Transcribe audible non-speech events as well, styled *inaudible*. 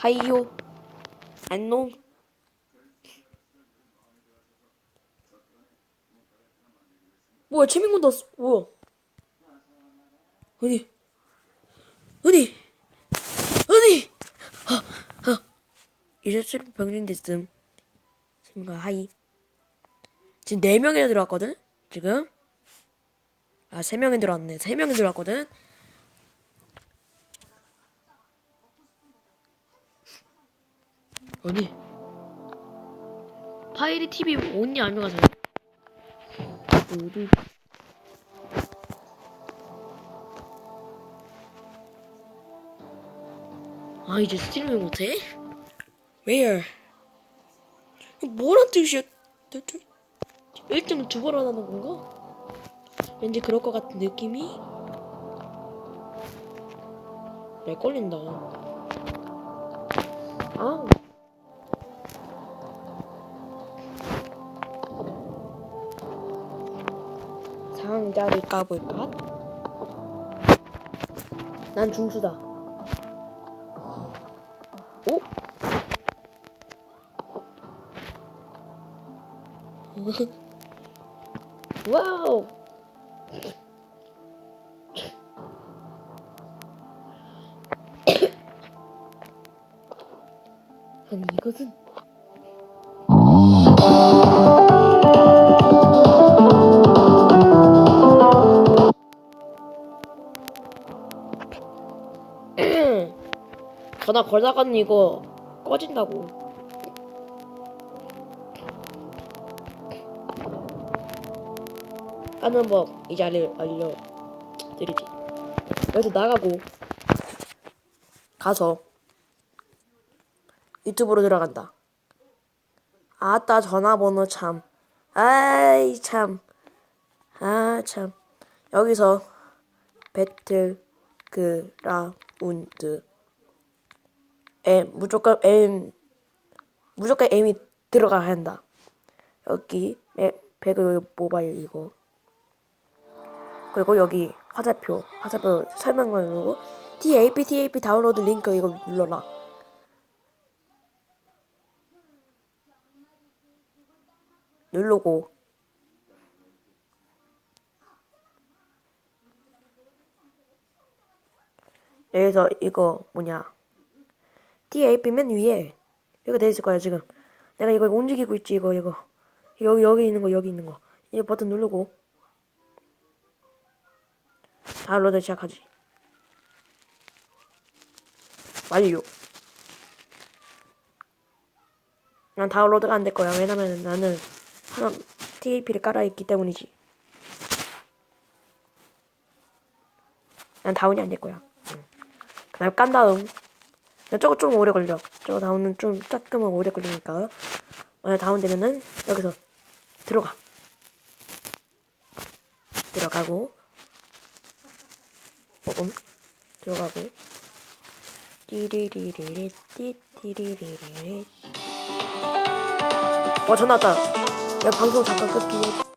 하이요. 안녕. 뭐야, 최민군 떴어. 뭐야? 어디? 어디? 어디? 아, 아. 이제 새로 병신 됐음. 친구가 하이. 지금 네 명이나 들어왔거든? 지금? 아, 세 명이 들어왔네. 세 명이 들어왔거든? 아니. 파이리 TV 온니 아니면 가세요? 어디? 아, 이제 스트리밍 못해? Where? 뭐란 뜻이야? 1등을 두 번 하는 건가? 왠지 그럴 것 같은 느낌이? 내 걸린다. 아. 상자를 까볼까? 난 중수다. 오? *laughs* 와우! *coughs* 아니 이것은 전화 걸다가는 이거 꺼진다고. 하는 법 이제 알려, 알려드리지. 여기서 나가고 가서 유튜브로 들어간다. 아따 전화번호 참. 아이 참. 아 참. 여기서 배틀 그라운드 M 무조건 M 무조건 M이 들어가야 한다. 여기 에, 배그 모바일 이거 그리고 여기 화살표 화살표 설명만 누르고 TAP TAP 다운로드 링크 이거 눌러라 누르고. 여기서 이거 뭐냐 TAP 맨 위에. 이거 돼 있을 거야 지금. 내가 이거 움직이고 있지 이거 이거. 여기 여기 있는 거 여기 있는 거. 이 버튼 누르고. 다운로드 시작하지. 완료. 난 다운로드가 안 될 거야. 왜냐면 나는 하나 TAP를 깔아있기 때문이지. 난 다운이 안 될 거야. 응. 그다음 깐 다음 저거 좀 오래 걸려. 저거 다운은 좀 조금은 오래 걸리니까. 만약 다운되면은 여기서 들어가. 들어가고. 조금 들어가고. 띠리리리리 띠띠리리리 와 전화 왔다. 야 방송 잠깐 끊기